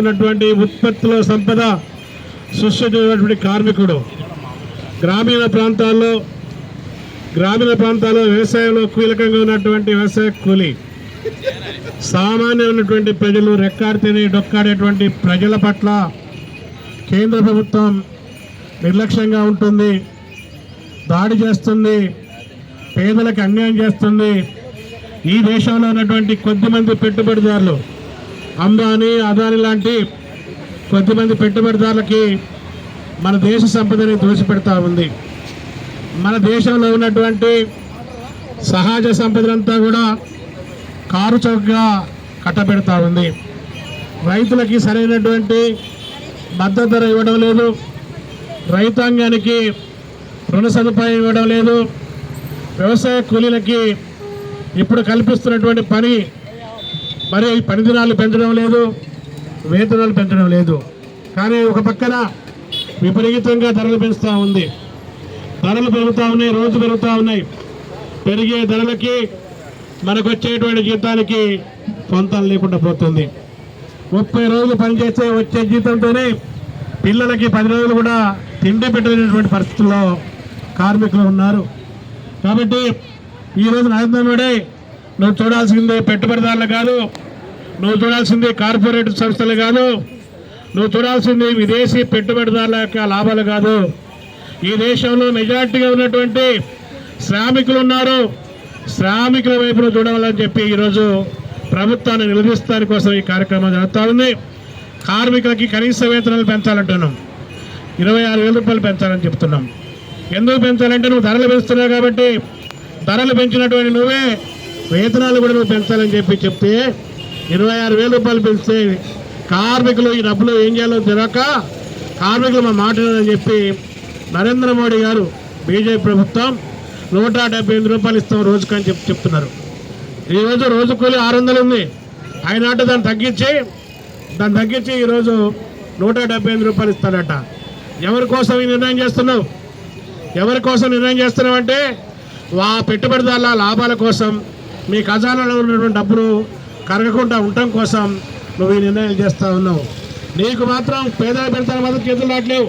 చేస్తున్నటువంటి ఉత్పత్తుల సంపద సృష్టించినటువంటి కార్మికుడు. గ్రామీణ ప్రాంతాల్లో గ్రామీణ ప్రాంతాల్లో వ్యవసాయంలో కీలకంగా ఉన్నటువంటి వ్యవసాయ కూలి. సామాన్యమైనటువంటి ప్రజలు రెక్కాడితేనే డొక్కాడేటువంటి ప్రజల పట్ల కేంద్ర ప్రభుత్వం నిర్లక్ష్యంగా ఉంటుంది. దాడి చేస్తుంది. పేదలకు అన్యాయం చేస్తుంది. ఈ దేశంలో ఉన్నటువంటి కొద్దిమంది పెట్టుబడిదారులు అంబానీ అదాని లాంటి కొద్దిమంది పెట్టుబడిదారులకి మన దేశ సంపదని దోషపెడతా ఉంది. మన దేశంలో ఉన్నటువంటి సహజ సంపదలంతా కూడా కారు చౌకగా కట్టబెడతా ఉంది. రైతులకి సరైనటువంటి మద్దతు ధర ఇవ్వడం లేదు. రైతాంగానికి రుణ సదుపాయం ఇవ్వడం లేదు. వ్యవసాయ కూలీలకి ఇప్పుడు కల్పిస్తున్నటువంటి పని మరి పనిదినాలు పెంచడం లేదు వేతనాలు పెంచడం లేదు. కానీ ఒక పక్కన విపరీతంగా ధరలు పెంచుతూ ఉంది. ధరలు పెరుగుతూ ఉన్నాయి రోజు పెరుగుతూ ఉన్నాయి. పెరిగే ధరలకి మనకు వచ్చేటువంటి జీతానికి పొంతం లేకుండా పోతుంది. ముప్పై రోజులు పనిచేస్తే వచ్చే జీతంతోనే పిల్లలకి పది రోజులు కూడా తిండి పెట్టలేనటువంటి పరిస్థితుల్లో కార్మికులు ఉన్నారు. కాబట్టి ఈరోజు నరేంద్ర మోడీ నువ్వు చూడాల్సిందే పెట్టుబడిదారులు కాదు నువ్వు చూడాల్సింది కార్పొరేట్ సంస్థలు కాదు. నువ్వు చూడాల్సింది విదేశీ పెట్టుబడిదారుల యొక్క లాభాలు కాదు. ఈ దేశంలో మెజార్టీగా ఉన్నటువంటి శ్రామికులు ఉన్నారు. శ్రామికుల వైపున చూడాలని చెప్పి ఈరోజు ప్రభుత్వాన్ని నిలదీస్తాని కోసం ఈ కార్యక్రమం జరుగుతూ ఉంది. కార్మికులకి కనీస వేతనాలు పెంచాలంటున్నాం. ఇరవై ఆరు వేల రూపాయలు పెంచాలని చెప్తున్నాం. ఎందుకు పెంచాలంటే నువ్వు ధరలు పెంచుతున్నావు కాబట్టి ధరలు పెంచినటువంటి నువ్వే వేతనాలు కూడా నువ్వు పెంచాలని చెప్పి చెప్తే ఇరవై ఆరు వేల రూపాయలు పెంచితే కార్మికులు ఈ డబ్బులు ఏం చేయాలో తెలియక కార్మికులు మా మాట చెప్పి నరేంద్ర మోడీ గారు బీజేపీ ప్రభుత్వం నూట డెబ్బై ఎనిమిది రూపాయలు ఇస్తాం రోజుకు అని చెప్పి చెప్తున్నారు. ఈరోజు రోజు కూలి ఆరు వందలు ఉంది. ఆయన దాన్ని తగ్గించి దాన్ని తగ్గించి ఈరోజు నూట డెబ్బై ఎనిమిది రూపాయలు ఇస్తాడట. ఎవరి కోసం ఈ నిర్ణయం చేస్తున్నావు? ఎవరి కోసం నిర్ణయం చేస్తున్నావు అంటే వా పెట్టుబడిదారుల లాభాల కోసం మీ ఖజానాలో ఉన్నటువంటి డబ్బులు కరగకుండా ఉండటం కోసం నువ్వు ఈ నిర్ణయాలు చేస్తూ ఉన్నావు. నీకు మాత్రం పేదల పెడతాను మాత్రం చేతులు రావట్లేవు.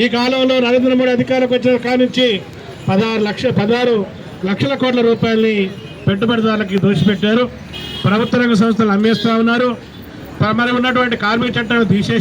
ఈ కాలంలో నరేంద్ర మోడీ అధికారంలోకి వచ్చిన కాడి నుంచి పదహారు లక్ష పదహారు లక్షల కోట్ల రూపాయలని పెట్టుబడిదారులకి దోచిపెట్టారు ప్రభుత్వ రంగ సంస్థలు అమ్మేస్తూ ఉన్నారు. మరి ఉన్నటువంటి కార్మిక చట్టాన్ని తీసేసి